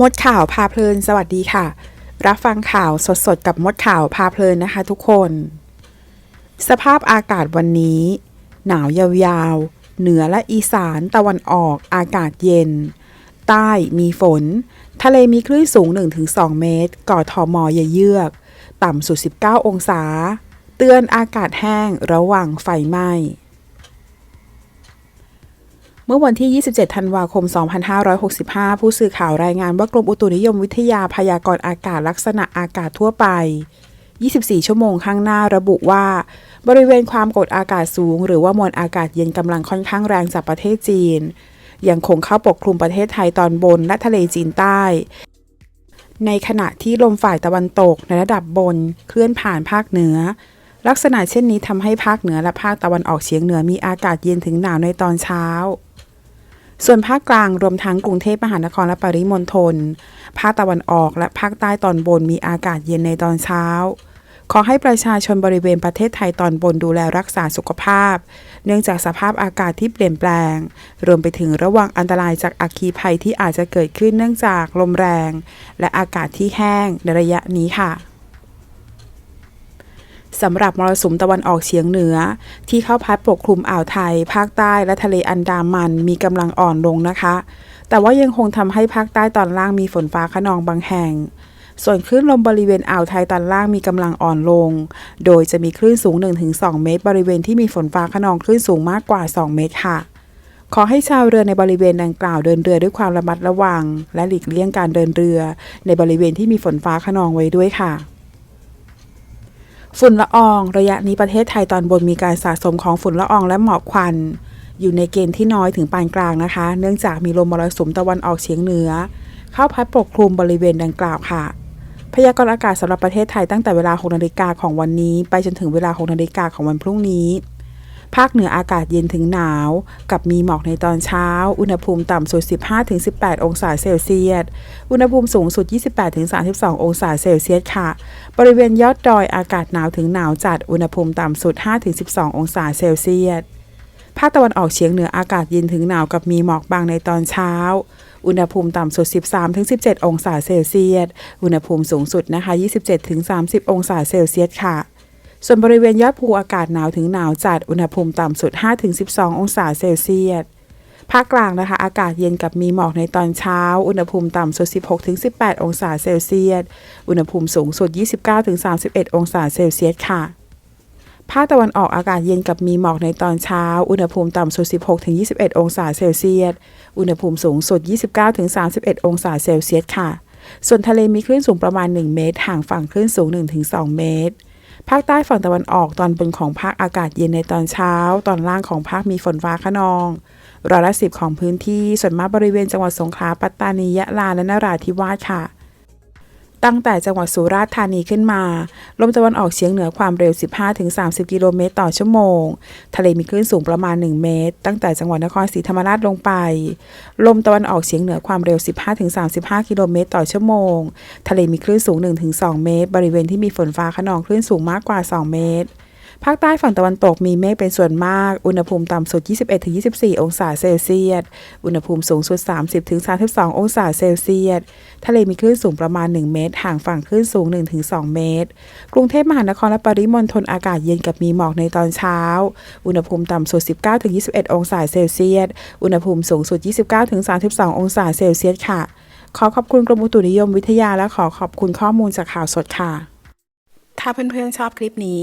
มดข่าวพาเพลิน สวัสดีค่ะ รับฟังข่าวสดๆ กับมดข่าวพาเพลินนะคะทุกคน สภาพอากาศวันนี้ หนาวยาวๆ เหนือและอีสานตะวันออกอากาศเย็น ใต้มีฝน ทะเลมีคลื่นสูง 1-2 เมตรก่อทอมออย่าเยือก ต่ำสุด 19 องศา เตือนอากาศแห้งระวังไฟไหม้ มื่อวันที่ 27 ธันวาคม 2565 ผู้สื่อข่าวรายงานว่ากรมอุตุนิยมวิทยาพยากรณ์อากาศลักษณะอากาศทั่วไป 24 ชั่วโมงข้างหน้าระบุว่า บริเวณความกดอากาศสูง หรือว่ามวลอากาศเย็นกำลังค่อนข้างแรงจากประเทศจีน ยังคงเข้าปกคลุมประเทศไทยตอนบนและทะเลจีนใต้ในขณะที่ลมฝ่ายตะวันตกในระดับบนเคลื่อนผ่านภาคเหนือ ลักษณะเช่นนี้ทำให้ภาคเหนือและภาคตะวันออกเฉียงเหนือมีอากาศเย็นถึงหนาวในตอนเช้า ส่วนภาคกลางรวมทั้งกรุงเทพมหานครและปริมณฑล ภาคตะวันออกและภาคใต้ตอนบนมีอากาศเย็นในตอนเช้า ขอให้ประชาชนบริเวณประเทศไทยตอนบนดูแลรักษาสุขภาพ เนื่องจากสภาพอากาศที่เปลี่ยนแปลง รวมไปถึงระวังอันตรายจากอัคคีภัยที่อาจจะเกิดขึ้นเนื่องจากลมแรง และอากาศที่แห้งในระยะนี้ค่ะ สำหรับมรสุมตะวันออกเฉียงเหนือ ที่เข้าพัดปกคลุมอ่าวไทย ภาคใต้และทะเลอันดามันมีกำลังอ่อนลงนะคะ แต่ว่ายังคงทำให้ภาคใต้ตอนล่างมีฝนฟ้าขนองบางแห่ง ส่วนคลื่นลมบริเวณอ่าวไทยตอนล่างมีกำลังอ่อนลง โดยจะมีคลื่นสูง 1-2 เมตร บริเวณที่มีฝนฟ้าขนองคลื่นสูงมากกว่า 2 เมตรค่ะขอให้ชาวเรือในบริเวณดังกล่าวเดินเรือด้วยความระมัดระวัง และหลีกเลี่ยงการเดินเรือ ในบริเวณที่มีฝนฟ้าขนองไว้ด้วยค่ะ ฝุ่นละออง ระยะนี้ประเทศไทยตอนบนมีการสะสมของฝุ่นละอองและหมอกควัน อยู่ในเกณฑ์ที่น้อยถึงปานกลางนะคะ เนื่องจากมีลมมรสุมตะวันออกเฉียงเหนือ เข้าพัดปกคลุมบริเวณดังกล่าวค่ะ พยากรณ์อากาศสำหรับประเทศไทยตั้งแต่เวลา 6 นาฬิกาของวันนี้ ไปจนถึงเวลา 6 นาฬิกาของวันพรุ่งนี้ ภาคเหนืออากาศเย็นถึงหนาว กับมีหมอกในตอนเช้า อุณหภูมิต่ำสุด 15-18 องศาเซลเซียส อุณหภูมิสูงสุด 28-32 องศาเซลเซียสค่ะ บริเวณยอดดอยอากาศหนาวถึงหนาวจัด อุณหภูมิต่ำสุด 5-12 องศาเซลเซียส ภาคตะวันออกเฉียงเหนืออากาศเย็นถึงหนาวกับมีหมอกบางในตอนเช้าอุณหภูมิต่ำสุด 13-17 องศาเซลเซียส อุณหภูมิสูงสุดนะคะ 27-30 องศาเซลเซียสค่ะ ส่วนบริเวณยอดภูอากาศหนาวถึงหนาวจัด อุณหภูมิต่ำสุด 5-12 องศาเซลเซียส ภาคกลางนะคะ อากาศเย็นกับมีหมอกในตอนเช้า อุณหภูมิต่ำสุด 16-18 องศาเซลเซียส อุณหภูมิสูงสุด 29-31 องศาเซลเซียสค่ะภาคตะวันออกอากาศเย็นกับมีหมอกในตอนเช้า อุณหภูมิต่ำสุด 16-21 องศาเซลเซียส อุณหภูมิสูงสุด 29-31 องศาเซลเซียสค่ะ ส่วนทะเลมีคลื่นสูงประมาณ 1 เมตร ห่างฝั่งคลื่นสูง 1-2 เมตร ภาคใต้ฝั่งตะวันออกตอนบนของภาคอากาศเย็นในตอนเช้า ตอนล่างของภาคมีฝนฟ้าขนองร้อยละสิบของพื้นที่ส่วนมากบริเวณจังหวัดสงขลาปัตตานียะลาและนราธิวาสค่ะ ตั้งแต่จังหวัดสุราษฎร์ธานีขึ้นมา ลมตะวันออกเฉียงเหนือความเร็ว 15-30 กิโลเมตรต่อชั่วโมง ทะเลมีคลื่นสูงประมาณ 1 เมตร ตั้งแต่จังหวัดนครศรีธรรมราชลงไป ลมตะวันออกเฉียงเหนือความเร็ว 15-35 กิโลเมตรต่อชั่วโมง ทะเลมีคลื่นสูง 1-2 เมตร บริเวณที่มีฝนฟ้าขนองคลื่นสูงมากกว่า 2 เมตร ภาคใต้ฝั่งตะวันตกมีเมฆเป็นส่วนมาก อุณหภูมิต่ำสุด 21-24 องศาเซลเซียส อุณหภูมิสูงสุด 30-32 องศาเซลเซียส ทะเลมีคลื่นสูงประมาณ 1 เมตร ห่างฝั่งคลื่นสูง 1-2 เมตร กรุงเทพมหานครและปริมณฑลอากาศเย็นกับมีหมอกในตอนเช้า อุณหภูมิต่ำสุด 19-21 องศาเซลเซียส อุณหภูมิสูงสุด 29-32 องศาเซลเซียสค่ะ ขอขอบคุณกรมอุตุนิยมวิทยาและขอขอบคุณข้อมูลจากข่าวสดค่ะ ถ้าเพื่อนๆชอบคลิปนี้